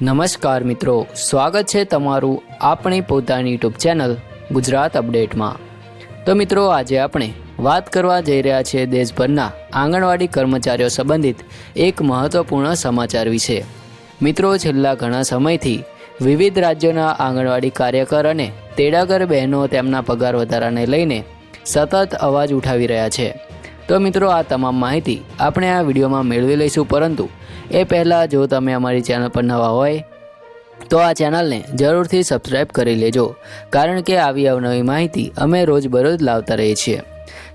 નમસ્કાર મિત્રો, સ્વાગત છે તમારું આપણી પોતાની યુટ્યુબ ચેનલ ગુજરાત અપડેટમાં. તો મિત્રો, આજે આપણે વાત કરવા જઈ રહ્યા છીએ દેશભરના આંગણવાડી કર્મચારીઓ સંબંધિત એક મહત્વપૂર્ણ સમાચાર વિશે. મિત્રો, છેલ્લા ઘણા સમયથી વિવિધ રાજ્યોના આંગણવાડી કાર્યકર અને તેડાગર બહેનો તેમના પગાર વધારાને લઈને સતત અવાજ ઉઠાવી રહ્યા છે. તો મિત્રો, આ તમામ માહિતી આપણે આ વિડીયોમાં મેળવી લઈશું, પરંતુ એ પહેલાં જો તમે અમારી ચેનલ પર નવા હોય, તો આ ચેનલને જરૂરથી સબસ્ક્રાઈબ કરી લેજો. કારણ કે આવી અવનવી માહિતી અમે રોજબરોજ લાવતા રહીએ છીએ.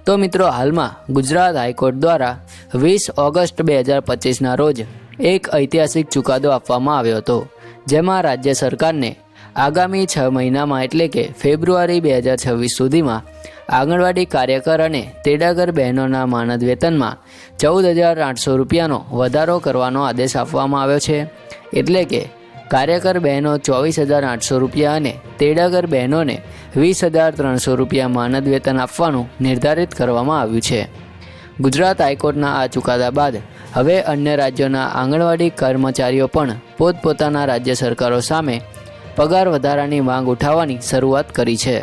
તો મિત્રો, હાલમાં ગુજરાત હાઈકોર્ટ દ્વારા વીસ ઓગસ્ટ બે હજાર પચીસના રોજ એક ઐતિહાસિક ચુકાદો આપવામાં આવ્યો હતો, જેમાં રાજ્ય સરકારને આગામી છ મહિનામાં એટલે કે ફેબ્રુઆરી બે હજાર છવ્વીસ સુધીમાં આંગણવાડી કાર્યકર અને તેડાગર બહેનોના માનદ વેતનમાં ચૌદ હજાર આઠસો રૂપિયાનો વધારો કરવાનો આદેશ આપવામાં આવ્યો છે. એટલે કે કાર્યકર બહેનો ચોવીસ હજાર આઠસો રૂપિયા અને તેડાગર બહેનોને વીસ હજાર ત્રણસો રૂપિયા માનદ વેતન આપવાનું નિર્ધારિત કરવામાં આવ્યું છે. ગુજરાત હાઈકોર્ટના આ ચુકાદા બાદ હવે અન્ય રાજ્યોના આંગણવાડી કર્મચારીઓ પણ પોતપોતાના રાજ્ય સરકારો સામે પગાર વધારાની માંગ ઉઠાવવાની શરૂઆત કરી છે.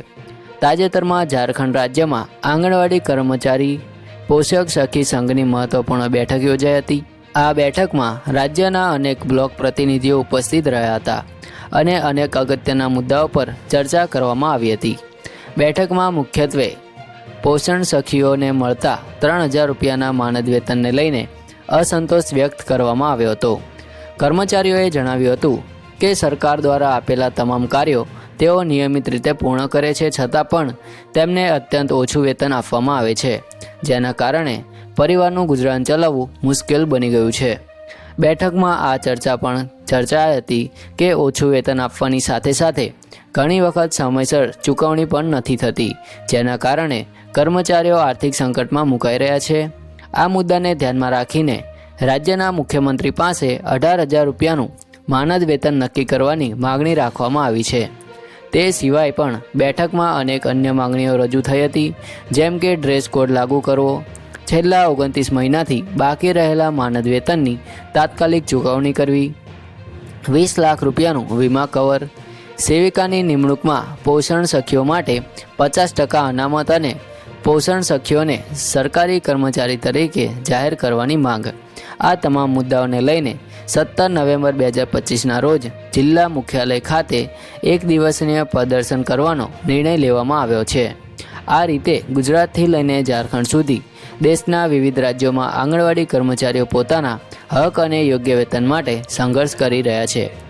તાજેતરમાં ઝારખંડ રાજ્યમાં આંગણવાડી કર્મચારી, પોષક સખી સંઘની મહત્વપૂર્ણ બેઠક યોજાઈ હતી. આ બેઠકમાં રાજ્યના અનેક બ્લોક પ્રતિનિધિઓ ઉપસ્થિત રહ્યા હતા અને અનેક અગત્યના મુદ્દાઓ પર ચર્ચા કરવામાં આવી હતી. બેઠકમાં મુખ્યત્વે પોષણ સખીઓને મળતા ત્રણ હજાર રૂપિયાના માનદ વેતનને લઈને અસંતોષ વ્યક્ત કરવામાં આવ્યો હતો. કર્મચારીઓએ જણાવ્યું હતું કે સરકાર દ્વારા આપેલા તમામ કાર્યો તેઓ નિયમિત રીતે પૂર્ણ કરે છે, છતાં પણ તેમને અત્યંત ઓછું વેતન આપવામાં આવે છે, જેના કારણે પરિવારનું ગુજરાન ચલાવવું મુશ્કેલ બની ગયું છે. બેઠકમાં આ ચર્ચા પણ ચર્ચાઈ હતી કે ઓછું વેતન આપવાની સાથે સાથે ઘણી વખત સમયસર ચૂકવણી પણ નથી થતી, જેના કારણે કર્મચારીઓ આર્થિક સંકટમાં મુકાઈ રહ્યા છે. આ મુદ્દાને ધ્યાનમાં રાખીને રાજ્યના મુખ્યમંત્રી પાસે અઢાર હજાર રૂપિયાનું માનદ વેતન નક્કી કરવાની માગણી રાખવામાં આવી છે. તે સિવાય પણ બેઠકમાં અનેક અન્ય માંગણીઓ રજૂ થઈ હતી, જેમ કે ડ્રેસ કોડ લાગુ કરવો. છેલ્લા ઓગણત્રીસ મહિનાથી બાકી રહેલા માનદ વેતનની તાત્કાલિક ચૂકવણી કરવી. વીસ લાખ રૂપિયાનું વીમા કવર. સેવિકાની નિમણૂકમાં પોષણ સખીઓ માટે પચાસ ટકા અનામત અને પોષણ સખીઓને સરકારી કર્મચારી તરીકે જાહેર કરવાની માંગ. આ તમામ મુદ્દાઓને લઈને સત્તર નવેમ્બર બે હજાર પચીસના રોજ જિલ્લા મુખ્યાલય ખાતે એક દિવસનીય પ્રદર્શન કરવાનો નિર્ણય લેવામાં આવ્યો છે. આ રીતે ગુજરાતથી લઈને ઝારખંડ સુધી દેશના વિવિધ રાજ્યોમાં આંગણવાડી કર્મચારીઓ પોતાના હક અને યોગ્ય વેતન માટે સંઘર્ષ કરી રહ્યા છે.